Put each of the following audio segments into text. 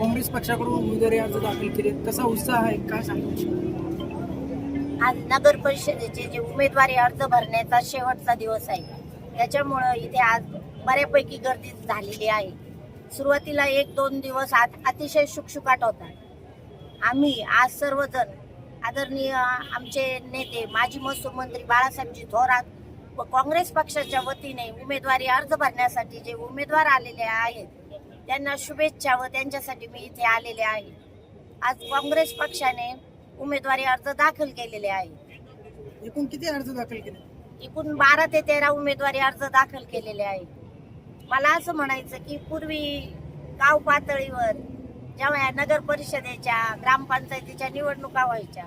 काँग्रेस पक्षाकडून उमेदवारी अर्ज दाखल केले कसा उत्साह आहे? काय सांगू? आज नगर परिषदेचे जे उमेदवारी अर्ज भरण्याचा शेवटचा दिवस आहे. त्याच्यामुळं इथे आज बऱ्यापैकी गर्दी झालेली आहे. सुरुवातीला एक दोन दिवस आत अतिशय शुकशुकाट होता. आम्ही आज सर्वजण आदरणीय आमचे नेते माजी महसूल मंत्री बाळासाहेबजी थोरात व काँग्रेस पक्षाच्या वतीने उमेदवारी अर्ज भरण्यासाठी जे उमेदवार आलेले आहेत त्यांना शुभेच्छा व त्यांच्यासाठी मी इथे आलेले आहे. आज काँग्रेस पक्षाने उमेदवारी अर्ज दाखल केलेले आहे. एकूण किती अर्ज दाखल केले? एकूण बारा ते तेरा उमेदवारी अर्ज दाखल केलेले आहे. मला असं म्हणायचं की पूर्वी गाव पातळीवर जेव्हा या नगर परिषदेच्या ग्रामपंचायतीच्या निवडणुका व्हायच्या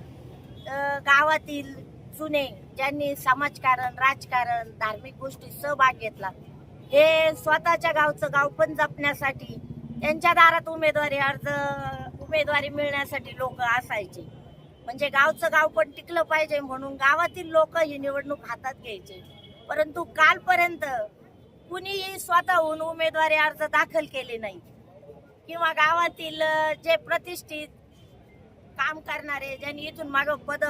तर गावातील जुने ज्यांनी समाजकारण राजकारण धार्मिक गोष्टी सहभाग घेतला हे स्वतःच्या गावचं गाव पण जपण्यासाठी त्यांच्या दारात उमेदवारी अर्ज उमेदवारी मिळण्यासाठी लोक असायचे. म्हणजे गावचं गाव पण टिकलं पाहिजे म्हणून गावातील लोक ही निवडणूक हातात घ्यायचे. परंतु कालपर्यंत कुणीही स्वतःहून उमेदवारी अर्ज दाखल केले नाही. किंवा गावातील जे प्रतिष्ठित काम करणारे ज्यांनी इथून माझं पद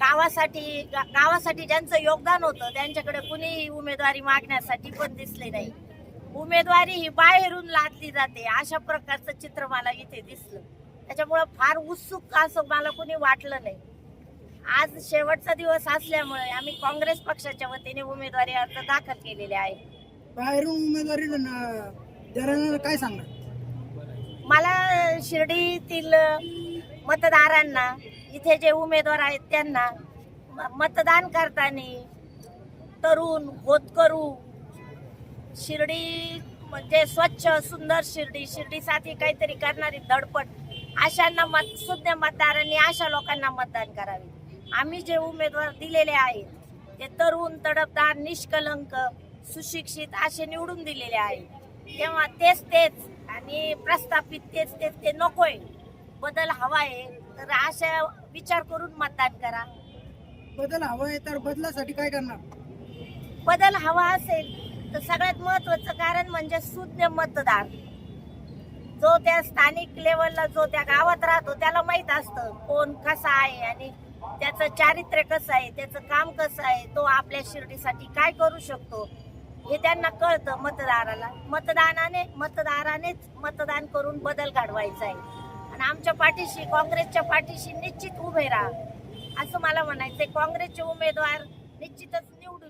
गावासाठी गा- गावासाठी ज्यांचं योगदान होतं त्यांच्याकडे कुणीही उमेदवारी मागण्यासाठी पण दिसले नाही. उमेदवारी ही बाहेरून लादली जाते. अशा प्रकारचं चित्र मला इथे दिसलं. त्याच्यामुळं फार उत्सुक असं मला कुणी वाटलं नाही. आज शेवटचा दिवस असल्यामुळे आम्ही काँग्रेस पक्षाच्या वतीने उमेदवारी अर्ज दाखल केलेले आहे. बाहेरून उमेदवारी देणाऱ्यांना काय सांगणार? मला शिर्डीतील मतदारांना इथे जे उमेदवार आहेत त्यांना म- मतदान करताना तरुण होतकरू शिर्डी म्हणजे स्वच्छ सुंदर शिर्डी शिर्डीसाठी काहीतरी करणारी धडपड अशांना मत सुज्ञ मतदारांनी अशा लोकांना मतदान करावे. आम्ही जे उमेदवार दिलेले आहेत ते तरुण तडफदार निष्कलंक सुशिक्षित असे निवडून दिलेले आहेत. तेव्हा तेच तेच आणि प्रस्थापित तेच तेच ते नकोय. बदल हवा आहे. तर अशा विचार करून मतदान करा. बदल हवा आहे तर बदलासाठी काय करणार? बदल हवा असेल तर सगळ्यात महत्वाचं कारण म्हणजे सुज्ञ मतदार. जो त्या स्थानिक लेवलला जो त्या गावात राहतो त्याला माहीत असतं कोण कसा आहे आणि त्याचं चारित्र्य कसं आहे त्याचं काम कसं आहे तो आपल्या शिर्डीसाठी काय करू शकतो हे त्यांना कळतं मतदाराला. मतदानाने मतदारानेच मतदान करून बदल घडवायचा आहे. आणि आमच्या पाठीशी काँग्रेसच्या पाठीशी निश्चित उभे राहा. असं मला म्हणायचंय. काँग्रेसचे उमेदवार निश्चितच निवडून